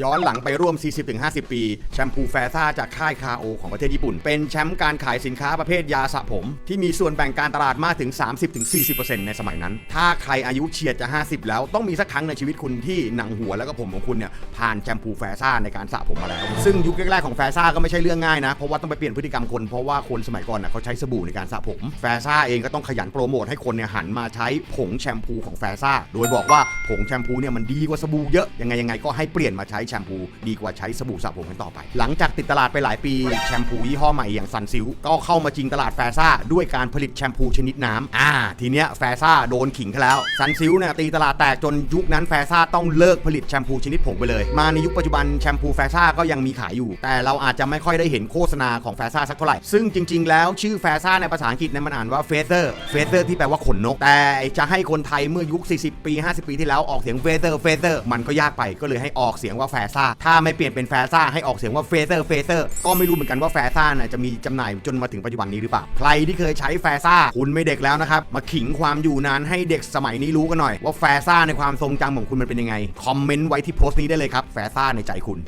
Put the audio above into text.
ย้อนหลังไปร่วม 40-50 ปี แชมพูแฟซ่าจากค่ายคาโอของประเทศญี่ปุ่น เป็นแชมป์การขายสินค้าประเภทยาสระผม ที่มีส่วนแบ่งการตลาดมากถึง 30-40%ในสมัยนั้น ถ้าใครอายุเฉียดจะ 50 แล้วต้องมีสักครั้งในชีวิตคุณที่หนังหัวแล้วก็ผมของคุณเนี่ยผ่านแชมพูแฟซ่าในการสระผมมาแล้ว ซึ่งยุคแรกๆของแฟซ่าก็ไม่ใช่เรื่องง่ายนะ เพราะว่าต้องไปเปลี่ยนพฤติกรรมคน เพราะว่าคนสมัยก่อนนะเขาใช้สบู่ในการสระผม แฟซ่าเองก็ต้องขยันโปรโมทให้คนเนี่ยหันมาใช้ผงแชมพูของแฟซ่า โดยบอกว่าผงแชมพูเนี่ยมันดีกว่าสบู่เยอะ ยังไงยังไงก็ให้เปลี่ยนมาใช้แชมพูดีกว่าใช้สบู่สระผมกันต่อไป หลังจากติดตลาดไปหลายปีแชมพูยี่ห้อใหม่อย่างซันซิลก็เข้ามาจริงตลาดแฟซ่าด้วยการผลิตแชมพูชนิดน้ำอ่า ทีเนี้ยแฟซ่าโดนขิงเขาแล้วซันซิลเนี่ยตีตลาดแตกจนยุคนั้นแฟซ่าต้องเลิกผลิตแชมพูชนิดผงไปเลย มาในยุคปัจจุบันแชมพูแฟซ่าก็ยังมีขายอยู่ แต่เราอาจจะไม่ค่อยได้เห็นโฆษณาของแฟซ่าสักเท่าไหร่ ซึ่งจริง ๆ แล้วชื่อแฟซ่าในภาษาอังกฤษเนี่ยมันอ่านว่าเฟเซอร์เฟเซอร์ที่แปลว่าขนนก แต่จะให้คนไทยเมื่อยุค 40 ปี 50 ปีที่แล้วออกเสียงเฟเซอร์เฟเซอร์มันก็ยากไปก็เลยให้ออกเสียงว่าแฟซ่า ถ้าไม่เปลี่ยนเป็นแฟซ่าให้ออกเสียงว่าเฟเซอร์เฟเซอร์ ก็ไม่รู้เหมือนกันว่าแฟซ่าน่ะจะมีจำหน่ายจนมาถึงปัจจุบันนี้หรือเปล่า ใครที่เคยใช้แฟซ่าคุณไม่เด็กแล้วนะครับ มาขิงความอยู่นานให้เด็กสมัยนี้รู้กันหน่อย ว่าแฟซ่าในความทรงจำของคุณมันเป็นยังไง คอมเมนต์ไว้ที่โพสต์นี้ได้เลยครับ แฟซ่าในใจคุณ